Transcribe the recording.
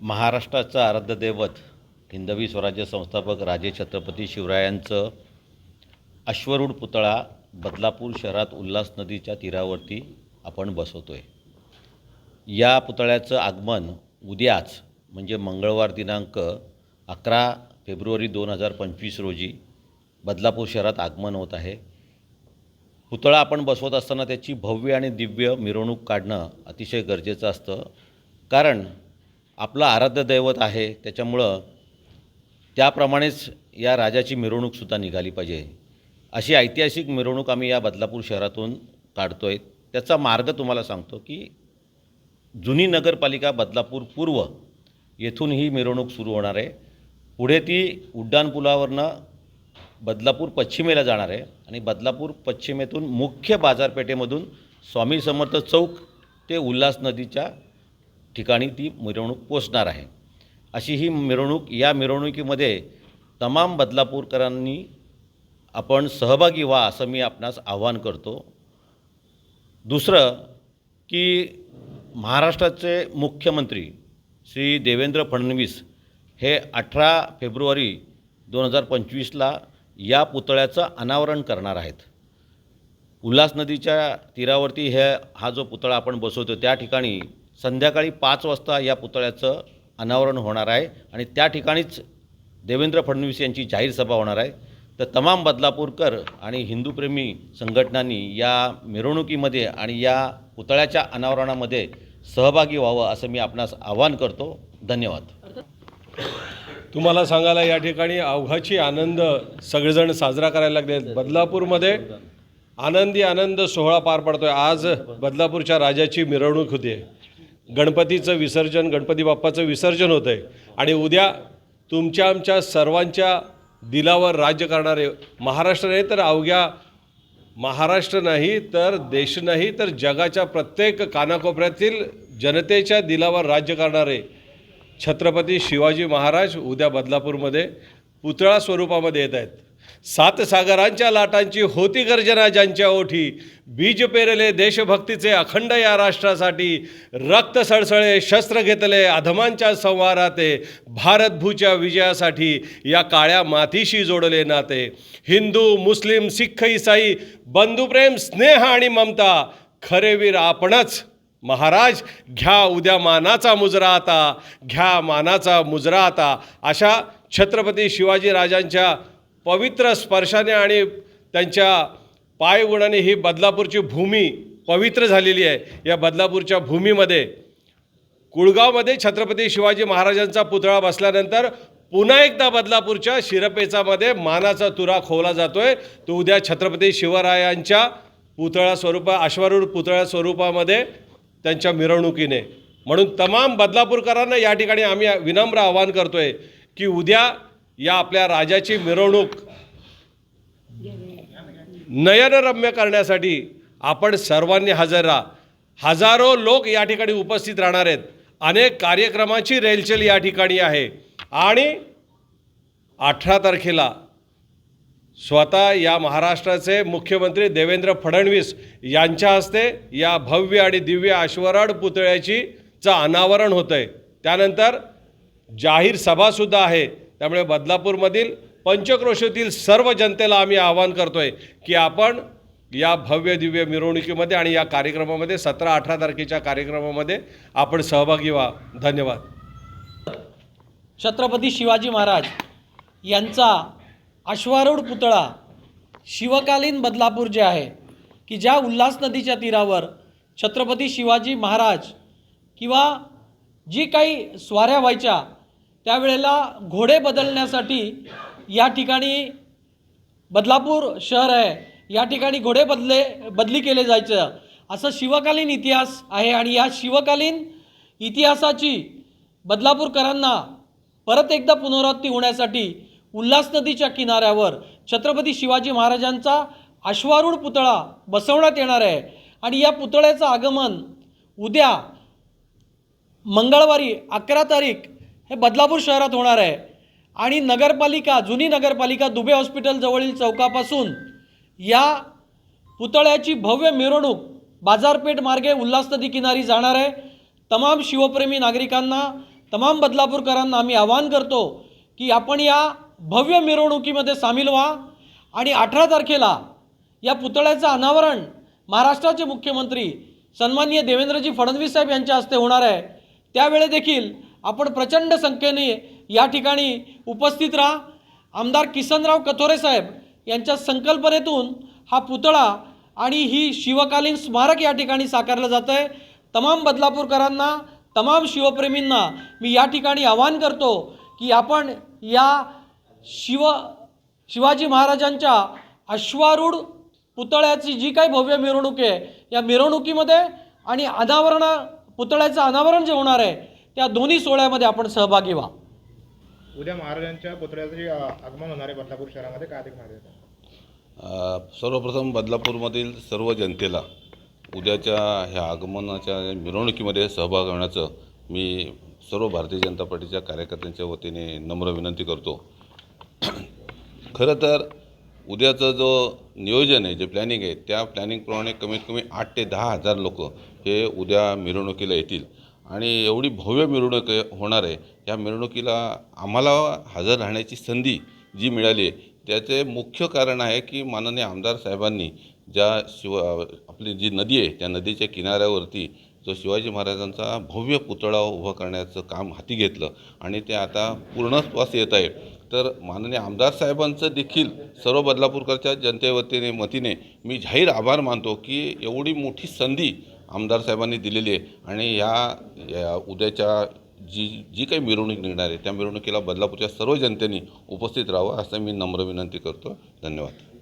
महाराष्ट्राचं आराध्य दैवत हिंदवी स्वराज्य संस्थापक राजे छत्रपती शिवरायांचं अश्वरूढ पुतळा बदलापूर शहरात उल्हास नदीच्या तीरावरती आपण बसवतो आहे या पुतळ्याचं आगमन उद्याच म्हणजे मंगळवार दिनांक अकरा फेब्रुवारी दोन हजार पंचवीस रोजी बदलापूर शहरात आगमन होत आहे. पुतळा आपण बसवत असताना त्याची भव्य आणि दिव्य मिरवणूक काढणं अतिशय गरजेचं असतं. कारण आपलं आराध्य दैवत आहे त्याच्यामुळं त्याप्रमाणेच या राजाची मिरवणूकसुद्धा निघाली पाहिजे. अशी ऐतिहासिक मिरवणूक आम्ही या बदलापूर शहरातून काढतो आहे त्याचा मार्ग तुम्हाला सांगतो की जुनी नगरपालिका बदलापूर पूर्व येथून ही मिरवणूक सुरू होणार आहे. पुढे ती उड्डाणपुलावरनं बदलापूर पश्चिमेला जाणार आहे आणि बदलापूर पश्चिमेतून मुख्य बाजारपेठेमधून स्वामी समर्थ चौक ते उल्हास नदीच्या ठिकाणी ती मिरवणूक पोचणार आहे. अशी ही मिरवणूक या मिरवणुकीमध्ये तमाम बदलापूरकरांनी आपण सहभागी व्हा असं मी आपणास आव्हान करतो. दुसरं की महाराष्ट्राचे मुख्यमंत्री श्री देवेंद्र फडणवीस हे अठरा फेब्रुवारी दोन हजार पंचवीसला या पुतळ्याचं अनावरण करणार आहेत. उल्हास नदीच्या तीरावरती हे हा जो पुतळा आपण बसवतो त्या ठिकाणी संध्याकाळी पाच वाजता या पुतळ्याचं अनावरण होणार आहे आणि त्या ठिकाणीच देवेंद्र फडणवीस यांची जाहीर सभा होणार आहे. तर तमाम बदलापूरकर आणि हिंदूप्रेमी संघटनांनी या मिरवणुकीमध्ये आणि या पुतळ्याच्या अनावरणामध्ये सहभागी व्हावं असं मी आपणास आवाहन करतो. धन्यवाद. तुम्हाला सांगायला या ठिकाणी अवघाची आनंद सगळेजण साजरा करायला लागले बदलापूरमध्ये आनंदी आनंद सोहळा पार पडतोय. आज बदलापूरच्या राजाची मिरवणूक होते गणपतीचं विसर्जन गणपती बाप्पाचं विसर्जन होतं आहे आणि उद्या तुमच्या आमच्या सर्वांच्या दिलावर राज्य करणारे महाराष्ट्र नाही तर अवघ्या महाराष्ट्र नाही तर देश नाही तर जगाच्या प्रत्येक कानाकोपऱ्यातील जनतेच्या दिलावर राज्य करणारे छत्रपती शिवाजी महाराज उद्या बदलापूरमध्ये पुतळा स्वरूपामध्ये येत आहेत. सात सागरांच्या लाटांची होती गर्जना ज्यांच्या ओठी. बीज पेरले देशभक्तीचे अखंड या राष्ट्रासाठी. रक्त सळसळे शस्त्र घेतले अधमांच्या संवाराते भारतभूच्या विजयासाठी या काळ्या मातीशी जोडले नाते. हिंदू मुस्लिम सिख इसाई बंधुप्रेम स्नेह आणि ममता. खरे वीर आपणच. महाराज घ्या उद्या मानाचा मुजरा आता. घ्या मानाचा मुजरा आता. अशा छत्रपती शिवाजी राजांच्या पवित्र स्पर्शाने आणि त्यांच्या पायगुणाने ही बदलापूरची भूमी पवित्र झालेली आहे. या बदलापूरच्या भूमीमध्ये कुळगावमध्ये छत्रपती शिवाजी महाराजांचा पुतळा बसल्यानंतर पुन्हा एकदा बदलापूरच्या शिरपेचामध्ये मानाचा तुरा खोवला जातोय. तो उद्या छत्रपती शिवरायांच्या पुतळा स्वरूपा अश्वारूढ पुतळा स्वरूपामध्ये त्यांच्या मिरवणुकीने. म्हणून तमाम बदलापूरकरांना या ठिकाणी आम्ही विनम्र आवाहन करतोय की उद्या या आपल्या राजाची मिरवणूक नयनरम्य करण्यासाठी आपण सर्वांनी हजर राहा. हजारो लोक या ठिकाणी उपस्थित राहणार आहेत. अनेक कार्यक्रमाची रेलचेल या ठिकाणी आहे. आणि अठरा तारखेला स्वतः या महाराष्ट्राचे मुख्यमंत्री देवेंद्र फडणवीस यांच्या हस्ते या भव्य आणि दिव्य आश्वराड पुतळ्याची चं अनावरण होतं आहे त्यानंतर जाहीर सभासुद्धा आहे. त्यामुळे बदलापूरमधील पंचक्रोशीतील सर्व जनतेला आम्ही आवाहन करतो आहे की आपण या भव्य दिव्य मिरवणुकीमध्ये आणि या कार्यक्रमामध्ये सतरा अठरा तारखेच्या कार्यक्रमामध्ये आपण सहभागी व्हा. धन्यवाद. छत्रपती शिवाजी महाराज यांचा अश्वारूढ पुतळा शिवकालीन बदलापूर जे आहे की ज्या उल्हास नदीच्या तीरावर छत्रपती शिवाजी महाराज किंवा जी काही स्वाऱ्या व्हायच्या त्यावेळेला घोडे बदलण्यासाठी या ठिकाणी बदलापूर शहर आहे. या ठिकाणी घोडे बदले बदली केले जायचं. असं शिवकालीन इतिहास आहे आणि या शिवकालीन इतिहासाची बदलापूरकरांना परत एकदा पुनरावृत्ती होण्यासाठी उल्हास नदीच्या किनाऱ्यावर छत्रपती शिवाजी महाराजांचा अश्वारूढ पुतळा बसवण्यात येणार आहे. आणि या पुतळ्याचं आगमन उद्या मंगळवारी अकरा तारीख हे बदलापूर शहरात होणार आहे. आणि नगरपालिका जुनी नगरपालिका दुबे हॉस्पिटलजवळील चौकापासून या पुतळ्याची भव्य मिरवणूक बाजारपेठ मार्गे उल्हास नदी किनारी जाणार आहे. तमाम शिवप्रेमी नागरिकांना तमाम बदलापूरकरांना आम्ही आवाहन करतो की आपण या भव्य मिरवणुकीमध्ये सामील व्हा आणि अठरा तारखेला या पुतळ्याचं अनावरण महाराष्ट्राचे मुख्यमंत्री सन्माननीय देवेंद्रजी फडणवीस साहेब यांच्या हस्ते होणार आहे. त्यावेळे देखील आपण प्रचंड संख्येने या ठिकाणी उपस्थित राहा. आमदार किसनराव कथोरे साहेब यांच्या संकल्पनेतून हा पुतळा आणि ही शिवकालीन स्मारक या ठिकाणी साकारलं जातं आहे तमाम बदलापूरकरांना तमाम शिवप्रेमींना मी या ठिकाणी आवाहन करतो की आपण या शिव शिवाजी महाराजांच्या अश्वारूढ पुतळ्याची जी काही भव्य मिरवणूक आहे या मिरवणुकीमध्ये आणि अनावरण पुतळ्याचं अनावरण जे होणार आहे त्या दोन्ही सोहळ्यामध्ये आपण सहभागी व्हा. उद्या महाराजांच्या पुतळ्याचं आगमन होणार आहे बदलापूर शहरामध्ये. काय अधिक माहिती देता अ, सर्वप्रथम बदलापूरमधील सर्व जनतेला उद्याच्या ह्या आगमनाच्या मिरवणुकीमध्ये सहभाग होण्याचं मी सर्व भारतीय जनता पार्टीच्या कार्यकर्त्यांच्या वतीने नम्र विनंती करतो. खरं तर उद्याचं जो नियोजन आहे जे प्लॅनिंग आहे त्या प्लॅनिंगप्रमाणे कमीत कमी आठ ते दहा हजार लोक हे उद्या मिरवणुकीला येतील. आणि एवढी भव्य मिरवणूक होणार आहे. या मिरवणुकीला आम्हाला हजर राहण्याची संधी जी मिळाली आहे त्याचे मुख्य कारण आहे की माननीय आमदार साहेबांनी ज्या शिव आपली जी नदी आहे त्या नदीच्या किनाऱ्यावरती जो शिवाजी महाराजांचा भव्य पुतळा उभं करण्याचं काम हाती घेतलं आणि ते आता पूर्णत्वास येत आहे तर माननीय आमदार साहेबांचं देखील सर्व बदलापूरकरच्या जनतेवतीने मतीने मी जाहीर आभार मानतो की एवढी मोठी संधी आमदार साहेबांनी दिलेली आहे. आणि ह्या या उद्याच्या जी जी काही मिरवणूक निघणार आहे त्या मिरवणुकीला बदलापूरच्या सर्व जनतेने उपस्थित राहावं असं मी नम्र विनंती करतो. धन्यवाद.